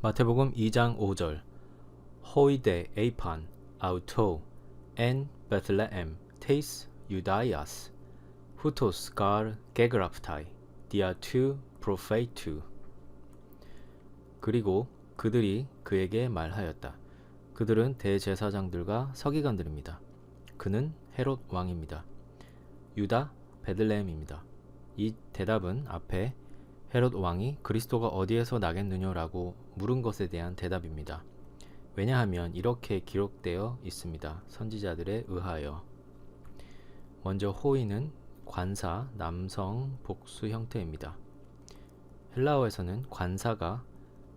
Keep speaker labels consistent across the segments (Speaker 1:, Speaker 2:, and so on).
Speaker 1: 마태복음 2장 5절 호이데 에이판 아우토 엔 베틀레헴 테이스 유다이아스 후토스 갈 게그라프타이 디아투 프로페이투 그리고 그들이 그에게 말하였다. 그들은 대제사장들과 서기관들입니다. 그는 헤롯 왕입니다. 유다 베들레헴입니다. 이 대답은 앞에 헤롯 왕이 그리스도가 어디에서 나겠느냐라고 물은 것에 대한 대답입니다. 왜냐하면 이렇게 기록되어 있습니다. 선지자들에 의하여 먼저 호의는 관사 남성 복수 형태입니다. 헬라어에서는 관사가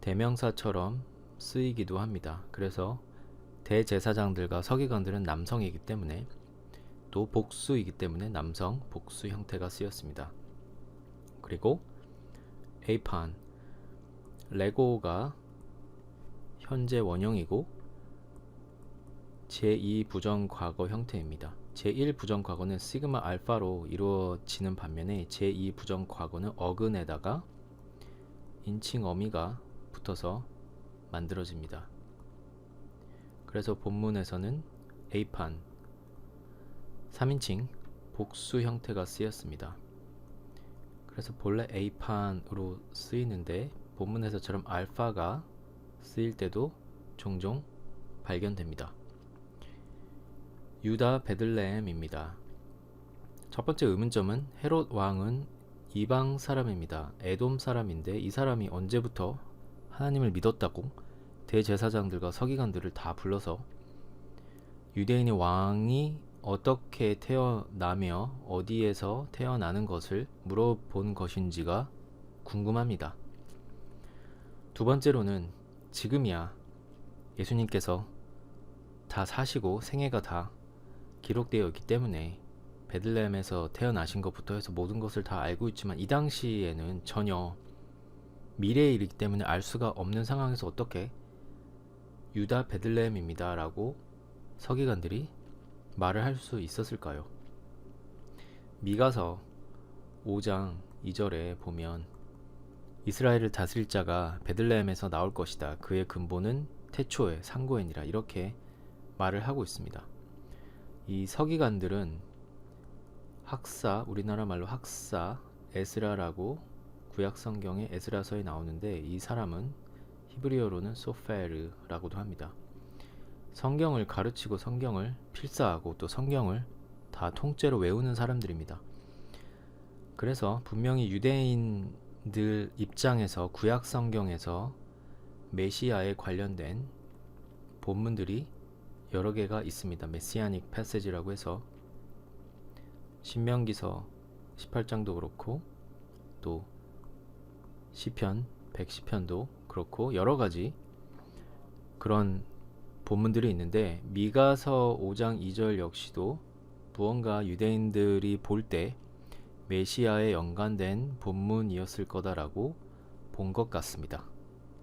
Speaker 1: 대명사처럼 쓰이기도 합니다. 그래서 대제사장들과 서기관들은 남성이기 때문에 또 복수이기 때문에 남성 복수 형태가 쓰였습니다. 그리고 에이판 레고가 현재 원형이고 제2 부정 과거 형태입니다. 제1 부정 과거는 시그마 알파로 이루어지는 반면에 제2 부정 과거는 어근에다가 인칭 어미가 붙어서 만들어집니다. 그래서 본문에서는 A판 3인칭 복수 형태가 쓰였습니다. 그래서 본래 A판으로 쓰이는데 본문에서처럼 알파가 쓰일 때도 종종 발견됩니다. 유다 베들레헴입니다. 첫 번째 의문점은 헤롯 왕은 이방 사람입니다. 에돔 사람인데 이 사람이 언제부터 하나님을 믿었다고 대제사장들과 서기관들을 다 불러서 유대인의 왕이 어떻게 태어나며 어디에서 태어나는 것을 물어본 것인지가 궁금합니다. 두 번째로는 지금이야 예수님께서 다 사시고 생애가 다 기록되어 있기 때문에 베들레헴에서 태어나신 것부터 해서 모든 것을 다 알고 있지만 이 당시에는 전혀 미래의 일이기 때문에 알 수가 없는 상황에서 어떻게 유다 베들레헴입니다 라고 서기관들이 말을 할 수 있었을까요? 미가서 5장 2절에 보면 이스라엘을 다스릴 자가 베들레헴에서 나올 것이다. 그의 근본은 태초에 상고엔이라 이렇게 말을 하고 있습니다. 이 서기관들은 학사 우리나라 말로 학사 에스라라고 구약 성경의 에스라서에 나오는데 이 사람은 히브리어로는 소페르라고도 합니다. 성경을 가르치고 성경을 필사하고 또 성경을 다 통째로 외우는 사람들입니다. 그래서 분명히 유대인들 입장에서 구약 성경에서 메시아에 관련된 본문들이 여러 개가 있습니다. 메시아닉 패세지라고 해서 신명기서 18장도 그렇고 또 시편 110편도 그렇고 여러 가지 그런 본문들이 있는데 미가서 5장 2절 역시도 무언가 유대인들이 볼 때 메시아에 연관된 본문이었을 거다라고 본 것 같습니다.